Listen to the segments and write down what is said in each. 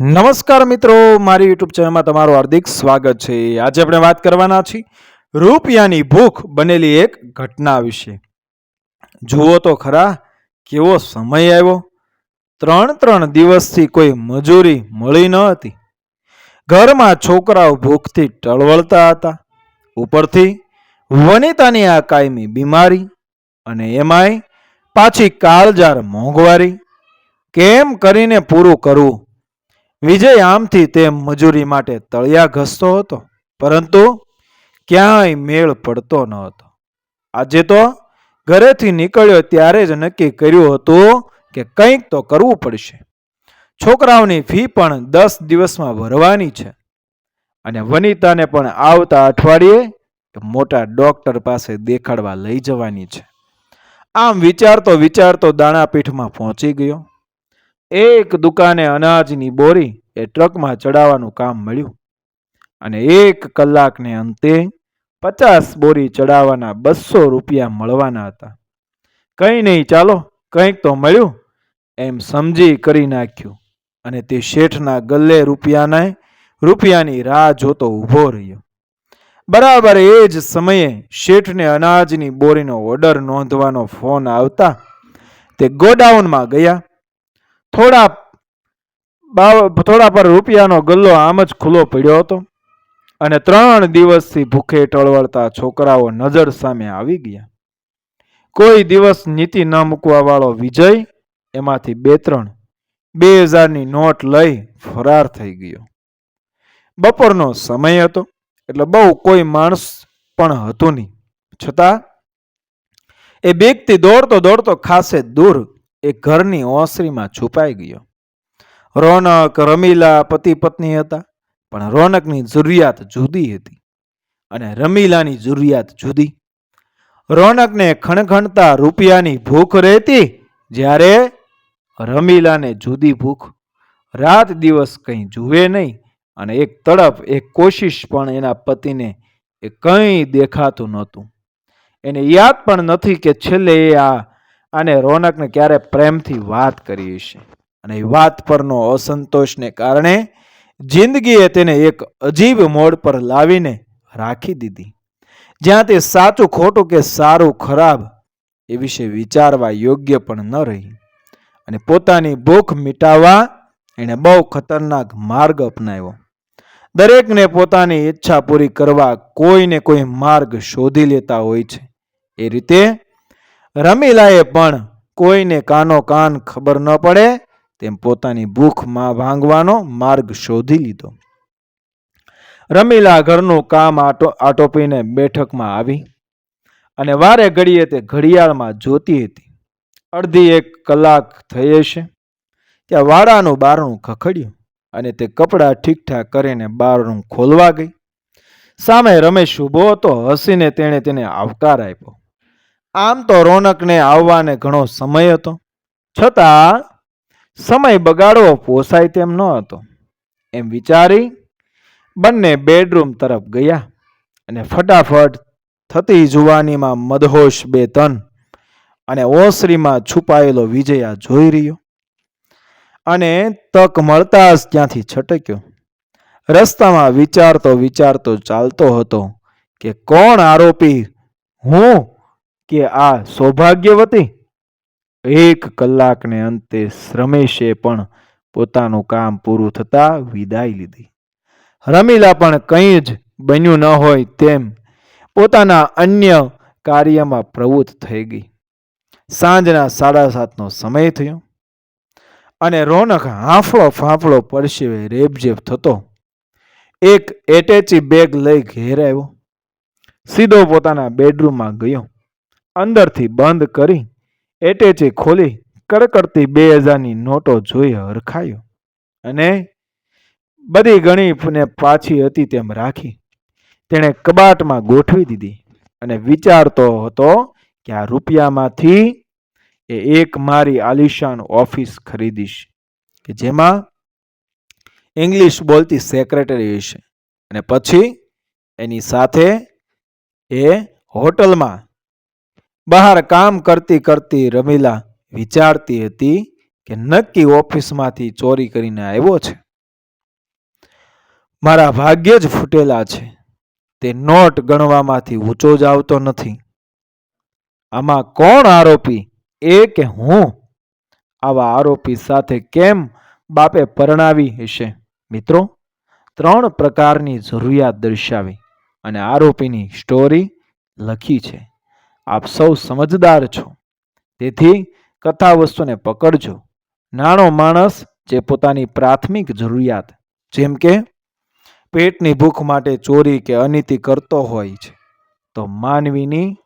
નમસ્કાર મિત્રો, મારી યુટ્યુબ ચેનલમાં તમારું હાર્દિક સ્વાગત છે. આજે આપણે વાત કરવાના છીએ રૂપિયાની ભૂખ બનેલી એક ઘટના વિશે. જુઓ તો ખરા, કેવો સમય આવ્યો? ત્રણ ત્રણ દિવસથી કોઈ મજૂરી મળી ન હતી. ઘરમાં છોકરાઓ ભૂખથી ટળવળતા હતા. ઉપરથી વનિતાની આ કાયમી બીમારી અને એમાંય પાછી કાળજાર મોંઘવારી. કેમ કરીને પૂરું કરવું? વિજય આમથી તેમ મજૂરી માટે તળિયા ઘસતો હતો, પરંતુ ક્યાંય મેળ પડતો ન હતો. આજે તો ઘરેથી નીકળ્યો ત્યારે જ નક્કી કર્યું હતું કે કંઈક તો કરવું પડશે. છોકરાઓની ફી પણ દસ દિવસમાં ભરવાની છે. અને વનિતાને પણ આવતા અઠવાડિયે મોટા ડોક્ટર પાસે દેખાડવા લઈ જવાની છે. આમ વિચારતો વિચારતો દાણાપીઠમાં પહોંચી ગયો. એક દુકાને અનાજની બોરી એ ટ્રકમાં ચડાવવાનું કામ મળ્યું. અને એક કલાકને અંતે પચાસ બોરી ચડાવવાના બસો રૂપિયા મળવાના હતા. કંઈ નહીં, ચાલો, કંઈક તો મળ્યું. એમ સમજી કરી નાખ્યું. અને તે શેઠના ગલ્લે રૂપિયાને રૂપિયાની રાહ જોતો ઊભો રહ્યો. બરાબર એ જ સમયે શેઠને અનાજની બોરીનો ઓર્ડર નોંધવાનો ફોન આવતા તે ગોડાઉનમાં ગયા. થોડા બાવ થોડા પર રૂપિયાનો ગલ્લો આમ જ ખુલ્લો પડ્યો હતો અને ત્રણ દિવસથી ભૂખે ટળવળતા છોકરાઓ નજર સામે આવી ગયા. કોઈ દિવસ નીતિ ન મૂકવા વાળો વિજય એમાંથી બે ત્રણ, બે હજારની નોટ લઈ ફરાર થઈ ગયો. બપોરનો સમય હતો, એટલે બહુ કોઈ માણસ પણ હતું નહીં. છતાં એ બેગથી દોડતો દોડતો ખાસે દૂર એ ઘરની ઓસરીમાં છુપાઈ ગયો. રોનક રમીલા પતિ પત્ની હતા, પણ રોનકની જરૂરિયાત જુદી હતી અને રમીલાની જરૂરિયાત જુદી. રોનકને ખણખણતા રૂપિયાની ભૂખ રહેતી જ્યારે રમીલાને જુદી ભૂખ. રાત દિવસ કંઈ જુએ નહીં અને એક તડપ, એક કોશિશ પણ એના પતિને એ કંઈ દેખાતું નહોતું. એને યાદ પણ નથી કે છેલ્લે એ આ આને રોનકને ક્યારે પ્રેમથી વાત કરી હશે? અને એ વાત પરનો અસંતોષને કારણે જિંદગીએ તેને એક અજીબ મોડ પર લાવીને રાખી દીધી. જ્યાં તે સાચું, ખોટું કે સારું, ખરાબ એ વિશે વિચારવા યોગ્ય પણ ન રહી. અને પોતાની ભૂખ મિટાવવા એણે બહુ ખતરનાક માર્ગ અપનાવ્યો. દરેકને પોતાની ઈચ્છા પૂરી કરવા કોઈને કોઈ માર્ગ શોધી લેતા હોય છે. એ રીતે રમીલાએ પણ કોઈને કાનો કાન ખબર ન પડે, તેમ પોતાની ભૂખમાં ભાંગવાનો માર્ગ શોધી લીધો. રમીલા ઘરનું કામ આટો, આટોપીને બેઠકમાં આવી અને વારે ઘડીએ તે ઘડિયાળમાં જોતી હતી. અડધી એક કલાક થઈ હશે ત્યાં વાડાનું બારણું ખખડ્યું અને તે કપડાં ઠીકઠાક કરીને બારણું ખોલવા ગઈ. સામે રમેશ ઊભો હતો, હસીને તેણે તેને આવકાર આપ્યો. આમ તો રોનકને આવવાને ઘણો સમય હતો. છતાં સમય બગાડવો પોસાય તેમ ન હતો. એમ વિચારી બંને બેડરૂમ તરફ ગયા અને ફટાફટ થતી જુવાનીમાં મદહોશ બે તન અને ઓસરીમાં છુપાયેલો વિજયા જોઈ રહ્યો અને તક મળતા જ ત્યાંથી છટક્યો. રસ્તામાં વિચારતો વિચારતો ચાલતો હતો કે કોણ આરોપી હું કે આ સૌભાગ્યવતી? એક કલાકને અંતે શ્રમેશે પણ પોતાનું કામ પૂરું થતાં વિદાય લીધી. રમીલા પણ કંઈ જ બન્યું ન હોય તેમ પોતાના અન્ય કાર્યમાં પ્રવૃત્ત થઈ ગઈ. સાંજના સાડા સાતનો સમય થયો અને રોનક હાંફળો ફાંફળો પરસેવે રેબઝેબ થતો એક એટેચી બેગ લઈ ઘેર આવ્યો. સીધો પોતાના બેડરૂમમાં ગયો. અંદરથી બંધ કરી એટેચી ખોલી કડકડતી બે હજારની નોટો જોઈ હરખાયો અને બધી ગણી પાછી હતી તેમ રાખી. તેણે કબાટમાં ગોઠવી દીધી અને વિચારતો હતો કે આ રૂપિયામાંથી એ એક મારી આલિશાન ઓફિસ ખરીદીશ, કે જેમાં ઇંગ્લિશ બોલતી સેક્રેટરી હશે અને પછી એની સાથે એ હોટલમાં બહાર કામ કરતી કરતી રમીલા વિચારતી હતી કે નક્કી ઓફિસમાંથી ચોરી કરીને આવ્યો છે. મારા ભાગ્ય જ ફૂટેલા છે. તે નોટ ગણવામાંથી ઊંચો જ આવતો નથી. આમાં કોણ આરોપી? એ કે હું? આવા આરોપી સાથે કેમ બાપે પરણાવી હશે? મિત્રો, ત્રણ પ્રકારની જરૂરિયાત દર્શાવી અને આરોપીની સ્ટોરી લખી છે. આપ સૌ સમજદાર છો. તેથી કથા વસ્તુને પકડજો. નાનો માણસ જે પોતાની પ્રાથમિક જરૂરિયાત, જેમ કે પેટની ભૂખ માટે ચોરી કે અનીતિ કરતો હોય છે, તો માનવીની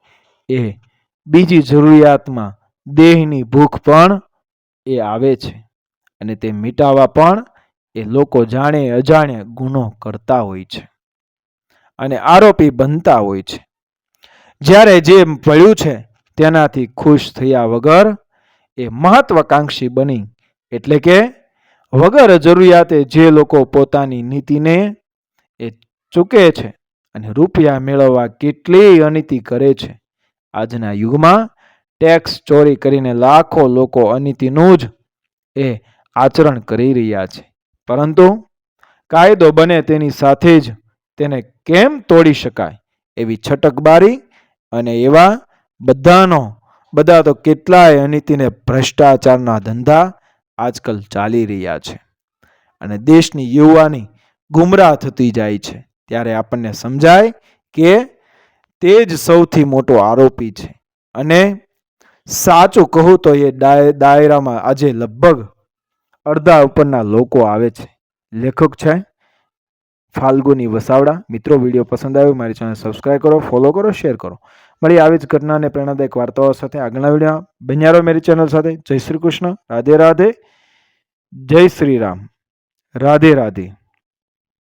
એ બીજી જરૂરિયાતમાં દેહની ભૂખ પણ એ આવે છે અને તે મિટાવવા પણ એ લોકો જાણે અજાણે ગુનો કરતા હોય છે અને આરોપી બનતા હોય છે. જ્યારે જે મળ્યું છે તેનાથી ખુશ થયા વગર એ મહત્વાકાંક્ષી બની. એટલે કે વગર જરૂરિયાતે જે લોકો પોતાની નીતિને એ ચૂકે છે અને રૂપિયા મેળવવા કેટલી અનીતિ કરે છે, આજના યુગમાં ટેક્સ ચોરી કરીને લાખો લોકો અનીતિનું જ એ આચરણ કરી રહ્યા છે. પરંતુ કાયદો બને તેની સાથે જ તેને કેમ તોડી શકાય એવી છટકબારી અને એવા બધાનો, બધા તો કેટલાય અનીતિને ભ્રષ્ટાચારના ધંધા આજકાલ ચાલી રહ્યા છે. અને દેશની યુવાની ગુમરાહ થતી જાય છે. ત્યારે આપણને સમજાય કે તે જ સૌથી મોટો આરોપી છે. અને સાચું કહું તો એ ડાય દાયરામાં આજે લગભગ અડધા ઉપરના લોકો આવે છે. લેખક છે? ફાલ્ગુની વસાવડા. મિત્રો, વીડિયો પસંદ આવ્યો, મારી ચેનલ સબસ્ક્રાઈબ કરો, ફોલો કરો, શેર કરો. મળી આવી જ ઘટના અને પ્રેરણાદાયક વાર્તાઓ સાથે આગળના વીડિયો બન્યારો મારી ચેનલ સાથે. જય શ્રી કૃષ્ણ. રાધે રાધે. જય શ્રી રામ. રાધે રાધે.